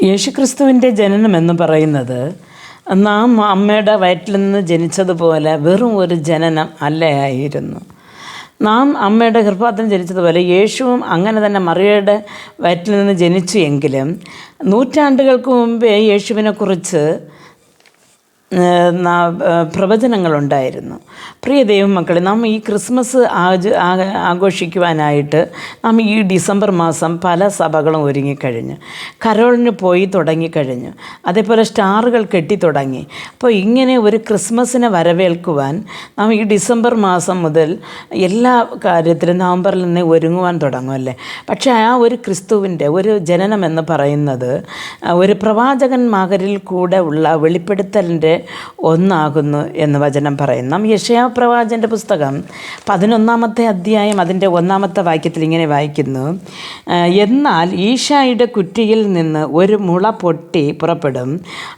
യേശുക്രിസ്തുവിന്റെ ജനനം എന്ന് പറയുന്നത് നാം അമ്മയുടെ വയറ്റിൽ നിന്ന് ജനിച്ചതുപോലെ വെറും ഒരു ജനനം അല്ലയായിരുന്നു നാം അമ്മയുടെ ഗർഭപാത്രം ജനിച്ചതുപോലെ യേശുവും അങ്ങനെ തന്നെ മറിയയുടെ വയറ്റിൽ നിന്ന് ജനിച്ചു എങ്കിലും നൂറ്റാണ്ടുകൾക്ക് മുമ്പേ യേശുവിനെക്കുറിച്ച് പ്രവചനങ്ങളുണ്ടായിരുന്നു. പ്രിയ ദൈവമക്കളെ നാം ഈ ക്രിസ്മസ് ആജ് ആഘോഷിക്കുവാനായിട്ട് നാം ഈ ഡിസംബർ മാസം പല സഭകളും ഒരുങ്ങിക്കഴിഞ്ഞു. കരോളിന് പോയി തുടങ്ങിക്കഴിഞ്ഞു. അതേപോലെ സ്റ്റാറുകൾ കെട്ടിത്തുടങ്ങി അപ്പോൾ ഇങ്ങനെ ഒരു ക്രിസ്മസിനെ വരവേൽക്കുവാൻ നാം ഈ ഡിസംബർ മാസം മുതൽ എല്ലാ കാര്യത്തിലും നവംബറിൽ നിന്ന് ഒരുങ്ങുവാൻ തുടങ്ങും അല്ലേ? പക്ഷേ ആ ഒരു ക്രിസ്തുവിന്റെ ഒരു ജനനം എന്ന് പറയുന്നത് ഒരു പ്രവാചകന്മാരിൽ കൂടെ ഉള്ള വെളിപ്പെടുത്തലിന്റെ ഒന്നാകുന്നു എന്ന് വചനം പറയുന്നു. നാം യക്ഷയാപ്രവാചന്റെ പ്രവാചന്റെ പുസ്തകം പതിനൊന്നാമത്തെ അധ്യായം അതിന്റെ ഒന്നാമത്തെ വാക്യത്തിൽ ഇങ്ങനെ വായിക്കുന്നു. എന്നാൽ ഈശായുടെ കുറ്റിയിൽ നിന്ന് ഒരു മുള പൊട്ടി പുറപ്പെടും.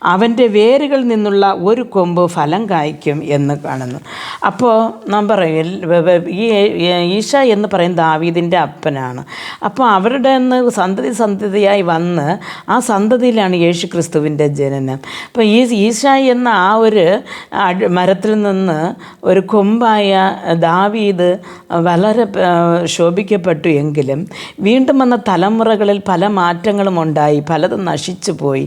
അവന്റെ വേരുകളിൽ നിന്നുള്ള ഒരു കൊമ്പ് ഫലം കായ്ക്കും എന്ന് കാണുന്നു. അപ്പോൾ നാം പറയും ഈ ഈശ എന്ന് പറയുന്ന ദാവീദിന്റെ അപ്പനാണ്. അപ്പോൾ അവരുടെ നിന്ന് സന്തതി സന്തതിയായി വന്ന് ആ സന്തതിയിലാണ് യേശു ക്രിസ്തുവിന്റെ ജനനം. അപ്പോൾ ഈ ഈശ എന്ന ആ ഒരു മരത്തിൽ നിന്ന് ഒരു കൊമ്പായ ദാവീദ് വളരെ ശോഭിക്കപ്പെട്ടു എങ്കിലും വീണ്ടും വന്ന തലമുറകളിൽ പല മാറ്റങ്ങളും ഉണ്ടായി പലതും നശിച്ചു പോയി.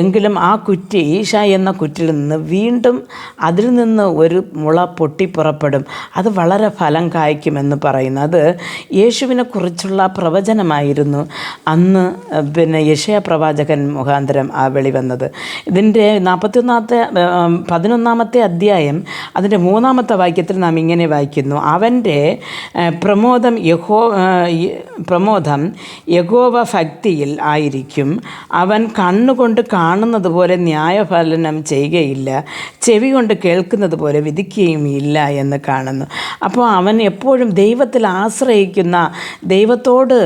എങ്കിലും ആ കുറ്റി ഈശ എന്ന കുറ്റിൽ നിന്ന് വീണ്ടും അതിൽ നിന്ന് ഒരു മുള പൊട്ടിപ്പുറപ്പെടും അത് വളരെ ഫലം കായ്ക്കുമെന്ന് പറയുന്നു. അത് യേശുവിനെ കുറിച്ചുള്ള പ്രവചനമായിരുന്നു. അന്ന് പിന്നെ യശയ പ്രവാചകൻ മുഖാന്തരം ആ വെളിവന്നത് ഇതിന്റെ നാൽപ്പത്തിയൊന്നാമത്തെ പതിനൊന്നാമത്തെ അധ്യായം അതിന്റെ മൂന്നാമത്തെ വാക്യത്തിൽ നാം ഇങ്ങനെ വായിക്കുന്നു. അവന്റെ പ്രമോദം യഹോ പ്രമോദം യഹോവ ഭക്തിയിൽ ആയിരിക്കും. അവൻ കണ്ണുകൊണ്ട് കാണുന്നത് പോലെ ന്യായഫലനം ചെയ്യുകയില്ല. ചെവി കൊണ്ട് കേൾക്കുന്നത് പോലെ വിധിക്കുകയും ഇല്ല എന്ന് കാണുന്നു. അപ്പോൾ അവൻ എപ്പോഴും ദൈവത്തിൽ ആശ്രയിക്കുന്ന ദൈവത്തോട്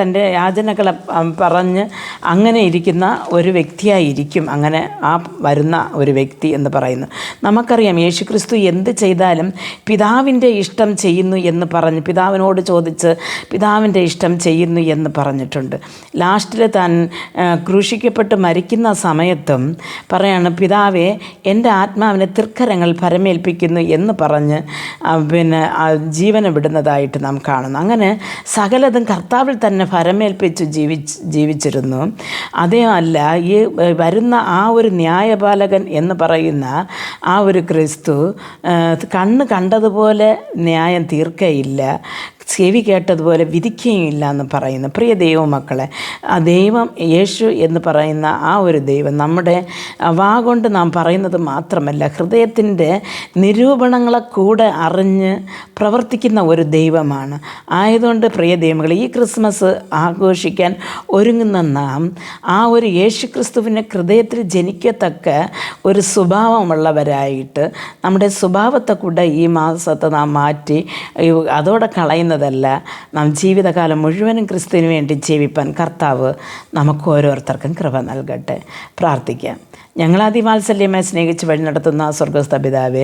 തന്റെ യാചനകളെ പറഞ്ഞ് അങ്ങനെ ഇരിക്കുന്ന ഒരു വ്യക്തിയായിരിക്കും. അങ്ങനെ ആ വരുന്ന ഒരു വ്യക്തി. എന്ന് പറയുന്നു. നമുക്കറിയാം യേശുക്രിസ്തു എന്ത് ചെയ്താലും പിതാവിന്റെ ഇഷ്ടം ചെയ്യുന്നു എന്ന് പറഞ്ഞ് പിതാവിനോട് ചോദിച്ച് പിതാവിന്റെ ഇഷ്ടം ചെയ്യുന്നു എന്ന് പറഞ്ഞിട്ടുണ്ട്. ലാസ്റ്റിൽ താൻ ക്രൂശിക്കപ്പെട്ട് മരിക്കുന്ന സമയത്തും പറയാണ് പിതാവെ എന്റെ ആത്മാവിനെ തൃക്കരങ്ങൾ പരമേൽപ്പിക്കുന്നു എന്ന് പറഞ്ഞ് പിന്നെ ജീവനെ വിടുന്നതായിട്ട് നാം കാണുന്നു. അങ്ങനെ സകലതും കർത്താവിൽ തന്നെ ഫരമേൽപ്പിച്ച് ജീവിച്ച് ജീവിച്ചിരുന്നു. അതേ അല്ല ഈ വരുന്ന ആ ഒരു ന്യായപാലകൻ എന്ന് പറയുന്ന ആ ഒരു ക്രിസ്തു കണ്ണ് കണ്ടതുപോലെ ന്യായം തീർക്കയില്ല. ചെവി കേട്ടതുപോലെ വിധിക്കുകയില്ല എന്ന് പറയുന്നു. പ്രിയ ദൈവമക്കളെ ആ ദൈവം യേശു എന്ന് പറയുന്ന ആ ഒരു ദൈവം നമ്മുടെ വാ കൊണ്ട് നാം പറയുന്നത് മാത്രമല്ല ഹൃദയത്തിന്റെ നിരൂപണങ്ങളെ കൂടെ അറിഞ്ഞ് പ്രവർത്തിക്കുന്ന ഒരു ദൈവമാണ്. ആയതുകൊണ്ട് പ്രിയ ദൈവങ്ങൾ ഈ ക്രിസ്മസ് ആഘോഷിക്കാൻ ഒരുങ്ങുന്ന നാം ആ ഒരു യേശു ക്രിസ്തുവിന്റെ ഹൃദയത്തിൽ ജനിക്കത്തക്ക ഒരു സ്വഭാവമുള്ളവരായിട്ട് നമ്മുടെ സ്വഭാവത്തെ കൂടെ ഈ മാസത്തെ നാം മാറ്റി അതോടെ അതോടെ കളയുന്നതല്ല നാം ജീവിതകാലം മുഴുവനും ക്രിസ്തുവിന് വേണ്ടി ജീവിപ്പാൻ കർത്താവ് നമുക്ക് ഓരോരുത്തർക്കും കൃപ നൽകട്ടെ. പ്രാർത്ഥിക്കാം. ഞങ്ങൾ അതിവാത്സല്യമായി സ്നേഹിച്ച് വഴി നടത്തുന്ന സ്വർഗസ്ഥ പിതാവേ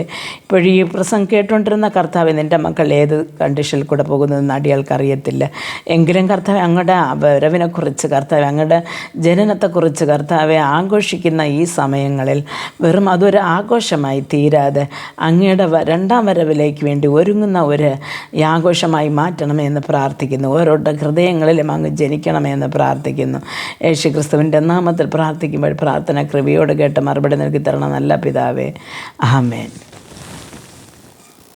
ഈ പ്രസംഗം കേട്ടുകൊണ്ടിരുന്ന കർത്താവ് നിന്റെ മക്കൾ ഏത് കണ്ടീഷനിൽ കൂടെ പോകുന്നതെന്ന് അടിയാൾക്ക് അറിയത്തില്ല എങ്കിലും കർത്താവ് അങ്ങയുടെ വരവിനെക്കുറിച്ച് കർത്താവ് അങ്ങയുടെ ജനനത്തെക്കുറിച്ച് കർത്താവെ ആഘോഷിക്കുന്ന ഈ സമയങ്ങളിൽ വെറും അതൊരു ആഘോഷമായി തീരാതെ അങ്ങയുടെ രണ്ടാം വരവിലേക്ക് വേണ്ടി ഒരുങ്ങുന്ന ഒരു ആഘോഷമായി മാറ്റണമെന്ന് പ്രാർത്ഥിക്കുന്നു. ഓരോരുടെ ഹൃദയങ്ങളിലും അങ്ങ് ജനിക്കണമെന്ന് പ്രാർത്ഥിക്കുന്നു. യേശു ക്രിസ്തുവിന്റെ നാമത്തിൽ പ്രാർത്ഥിക്കുമ്പോൾ പ്രാർത്ഥന കൃപയോട് കേട്ട് മറുപടി നൽകി തരണം. നല്ല പിതാവേ. ആമേൻ.